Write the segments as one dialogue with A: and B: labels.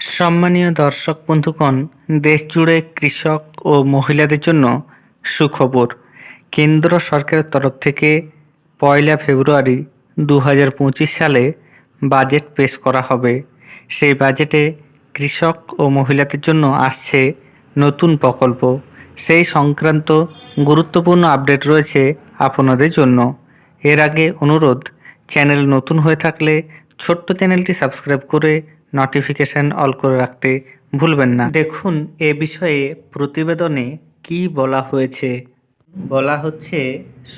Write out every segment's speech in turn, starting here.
A: সম্মানীয় দর্শক বন্ধুগণ দেশ জুড়ে কৃষক ও মহিলাদের জন্য সুখবর। কেন্দ্র সরকারের তরফ থেকে পয়লা ফেব্রুয়ারি দু হাজার পঁচিশ সালে বাজেট পেশ করা হবে। সেই বাজেটে কৃষক ও মহিলাদের জন্য আসছে নতুন প্রকল্প। সেই সংক্রান্ত গুরুত্বপূর্ণ আপডেট রয়েছে আপনাদের জন্য। এর আগে অনুরোধ, চ্যানেল নতুন হয়ে থাকলে ছোট্ট চ্যানেলটি সাবস্ক্রাইব করে নোটিফিকেশান অল করে রাখতে ভুলবেন না। দেখুন, এ বিষয়ে প্রতিবেদনে কি বলা হয়েছে। বলা হচ্ছে,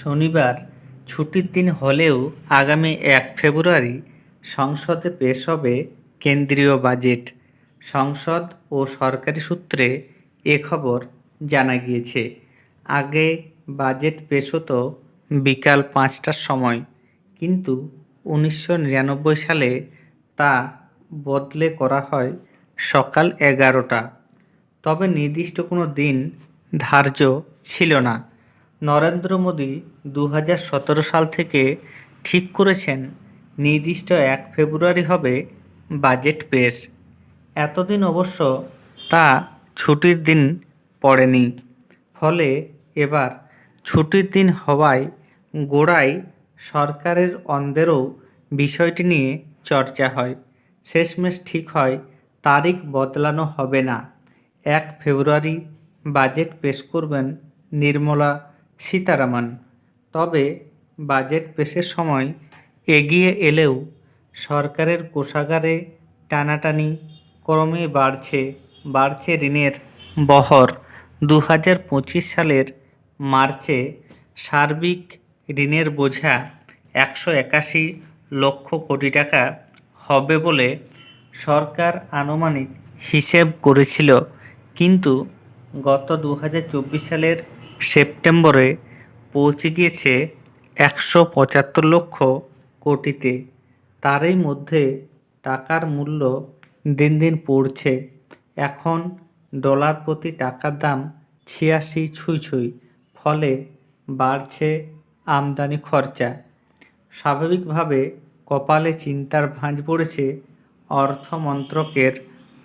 A: শনিবার ছুটির দিন হলেও আগামী এক ফেব্রুয়ারি সংসদে পেশ হবে কেন্দ্রীয় বাজেট। সংসদ ও সরকারি সূত্রে এ খবর জানা গিয়েছে। আগে বাজেট পেশ হতো বিকাল পাঁচটার সময়, কিন্তু উনিশশো নিরানব্বই সালে তা বদলে করা হয় সকাল এগারোটা। তবে নির্দিষ্ট কোনো দিন ধার্য ছিল না। নরেন্দ্র মোদী দু হাজার সতেরো সাল থেকে ঠিক করেছেন, নির্দিষ্ট এক ফেব্রুয়ারি হবে বাজেট পেশ। এতদিন অবশ্য তা ছুটির দিন পড়েনি। ফলে এবার ছুটির দিন হওয়ায় গোড়ায় সরকারের অন্দেরও বিষয়টি নিয়ে চর্চা হয়। শেষমেশ ঠিক হয়, তারিখ বদলানো হবে না। এক ফেব্রুয়ারি বাজেট পেশ করবেন নির্মলা সীতারামন। তবে বাজেট পেশের সময় এগিয়ে এলেও সরকারের কোষাগারে টানাটানি ক্রমে বাড়ছে বাড়ছে ঋণের বহর। দু হাজার পঁচিশ সালের মার্চে সার্বিক ঋণের বোঝা একশো একাশি লক্ষ কোটি টাকা হবে বলে সরকার আনুমানিক হিসেব করেছিল। কিন্তু গত দু হাজার চব্বিশ সালের সেপ্টেম্বরে পৌঁছে গিয়েছে একশো পঁচাত্তর লক্ষ কোটিতে। তারই মধ্যে টাকার মূল্য দিন দিন পড়ছে। এখন ডলার প্রতি টাকার দাম ছিয়াশি ছুঁই ছুঁই, ফলে বাড়ছে আমদানি খরচা। স্বাভাবিকভাবে কপালে চিন্তার ভাঁজ পড়েছে অর্থ মন্ত্রকের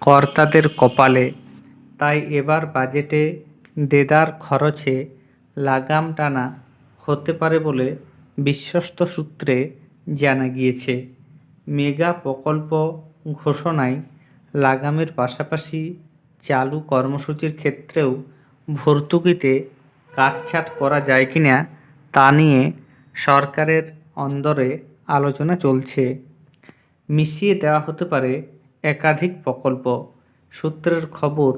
A: কর্তাদের কপালে। তাই এবার বাজেটে দেদার খরচে লাগাম টানা হতে পারে বলে বিশ্বস্ত সূত্রে জানা গিয়েছে। মেগা প্রকল্প ঘোষণায় লাগামের পাশাপাশি চালু কর্মসূচির ক্ষেত্রেও ভর্তুকিতে কাটছাট করা যায় কিনা তা নিয়ে সরকারের অন্দরে আলোচনা চলছে। মিশিয়ে দেওয়া হতে পারে একাধিক প্রকল্প। সূত্রের খবর,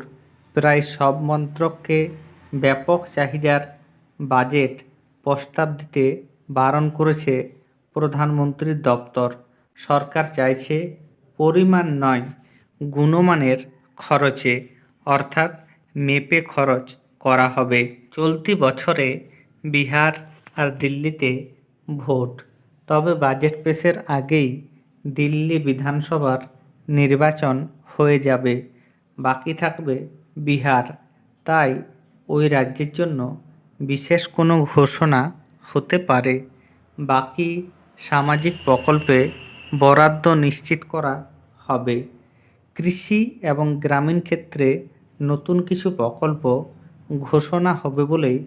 A: প্রায় সব মন্ত্রককে ব্যাপক চাহিদার বাজেট প্রস্তাব দিতে বারণ করেছে প্রধানমন্ত্রীর দপ্তর। সরকার চাইছে পরিমাণ নয়, গুণমানের খরচে, অর্থাৎ মেপে খরচ করা হবে। চলতি বছরে বিহার আর দিল্লিতে ভোট। তবে বাজেট পেশের আগেই দিল্লি বিধানসভার নির্বাচন হয়ে যাবে। বাকি থাকবে বিহার। তাই ওই রাজ্যের জন্য বিশেষ কোনো ঘোষণা হতে পারে। বাকি সামাজিক প্রকল্পে বরাদ্দ নিশ্চিত করা হবে। কৃষি এবং গ্রামীণ ক্ষেত্রে নতুন কিছু প্রকল্প ঘোষণা হবে বলেই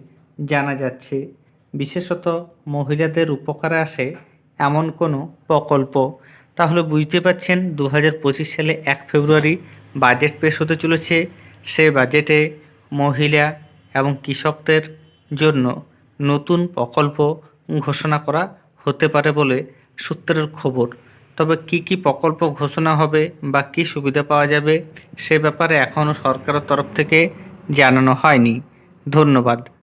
A: জানা যাচ্ছে। বিশেষত মহিলাদের উপকারে আসে এমন কোনো প্রকল্প? তাহলে বুঝতে পারছেন দু সালে এক ফেব্রুয়ারি বাজেট পেশ হতে চলেছে। সেই বাজেটে মহিলা এবং কৃষকদের জন্য নতুন প্রকল্প ঘোষণা করা হতে পারে বলে সূত্রের খবর। তবে কি কি প্রকল্প ঘোষণা হবে বা কী সুবিধা পাওয়া যাবে সে ব্যাপারে এখনও সরকারের তরফ থেকে জানানো হয়নি। ধন্যবাদ।